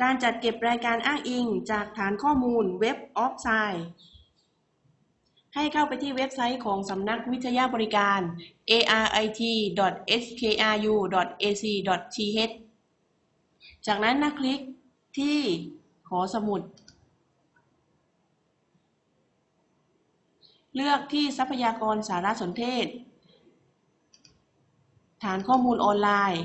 การจัดเก็บรายการอ้างอิงจากฐานข้อมูลเว็บออฟไซให้เข้าไปที่เว็บไซต์ของสำนักวิทยาบริการ arit.skru.ac.th จากนั้นนะคลิกที่ขอสมุด เลือกที่ทรัพยากรสารสนเทศ ฐานข้อมูลออนไลน์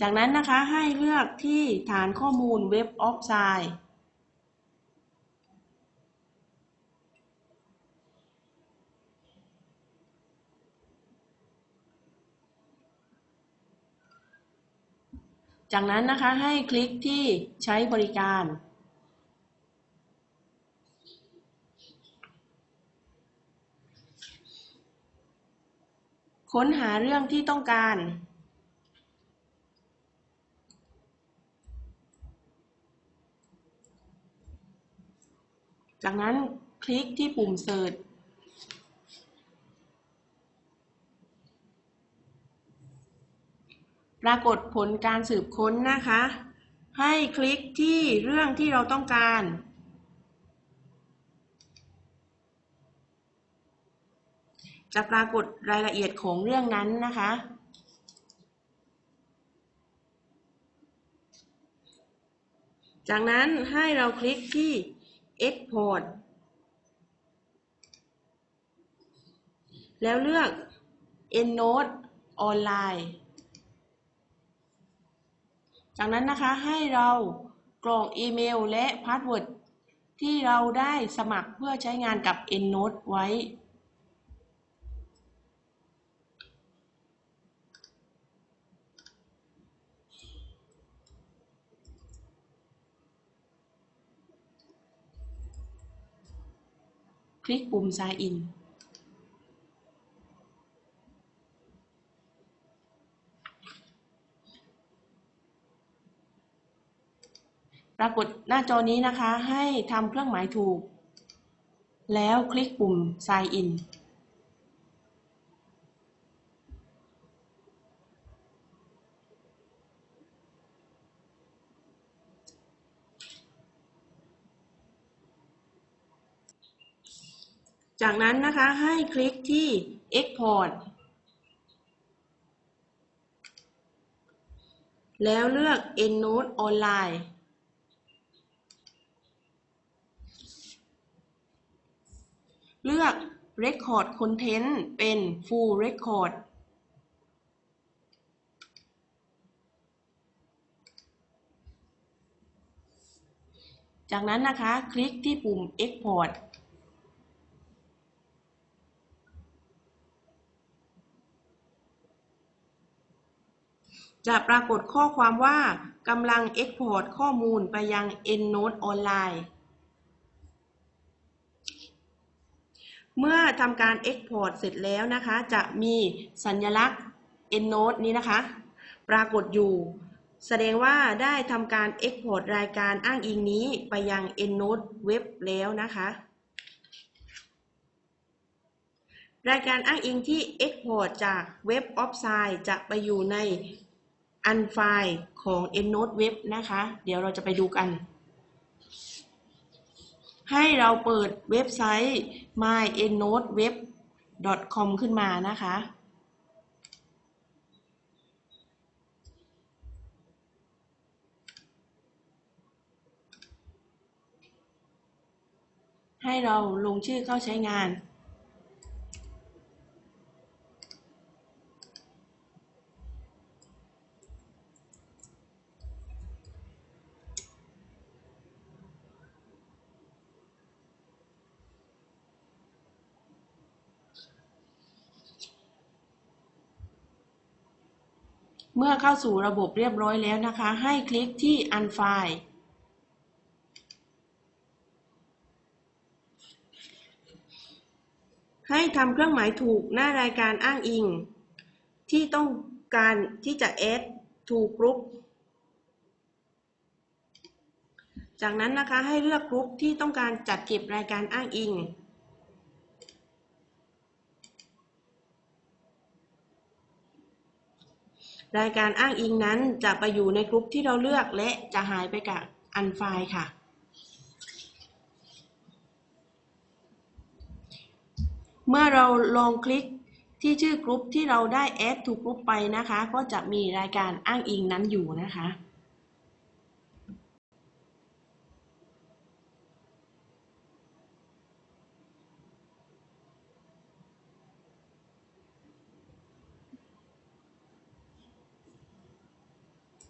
จากนั้นนะคะให้เลือกที่ฐานข้อมูลเว็บออฟไซด์จากนั้นนะคะให้คลิกที่ใช้บริการ ค้นหาเรื่องที่ต้องการ จากนั้นคลิกที่ปุ่มเสิร์ชปรากฏผลการสืบค้นนะคะ ให้คลิกที่เรื่องที่เราต้องการ จะปรากฏรายละเอียดของเรื่องนั้นนะคะ จากนั้นให้เราคลิกที่ Export แล้วเลือก EndNote ออนไลน์ จากนั้นนะคะให้เรากรอกอีเมลและพาสเวิร์ดที่เราได้สมัครเพื่อใช้งานกับ EndNote ไว้ ลิกปุ่ม Sign In ปรากฏหน้าจอนี้นะคะให้ทำเครื่องหมายถูก แล้วคลิกปุ่ม Sign In จากนั้นนะคะให้คลิกที่ Export แล้วเลือก EndNote ออนไลน์เลือก Record Content เป็น Full Record จากนั้นนะคะ คลิกที่ปุ่ม Export จะปรากฏข้อความว่ากำลัง Export ข้อมูลไปยัง EndNote ออนไลน์เมื่อทำการ Export เสร็จแล้วนะคะ จะมีสัญลักษณ์ EndNote นี้นะคะ ปรากฏอยู่ แสดงว่าได้ทำการ Export รายการอ้างอิงนี้ไปยัง EndNote Web แล้วนะคะ รายการอ้างอิงที่ Export จาก Web of Sign จะไปอยู่ใน อันไฟล์ของ EndNote Web นะคะ เดี๋ยวเราจะไปดูกัน ให้เราเปิดเว็บไซต์ myendnoteweb.com ขึ้นมานะคะ ให้เราลงชื่อเข้าใช้งาน เมื่อเข้าสู่ระบบเรียบร้อยแล้วนะคะ ให้คลิกที่ Unfile ให้ทำเครื่องหมายถูกหน้ารายการอ้างอิง ที่ต้องการที่จะ add to group จากนั้นนะคะให้เลือกกรุ๊ปที่ต้องการจัดเก็บรายการอ้างอิง รายการอ้างอิงนั้นจะไปอยู่ในกลุ่มที่เราเลือกและจะหายไปกับอันไฟล์ค่ะ เมื่อเราลองคลิกที่ชื่อกลุ่มที่เราได้แอดถูกกลุ่มไปนะคะ ก็จะมีรายการอ้างอิงนั้นอยู่นะคะ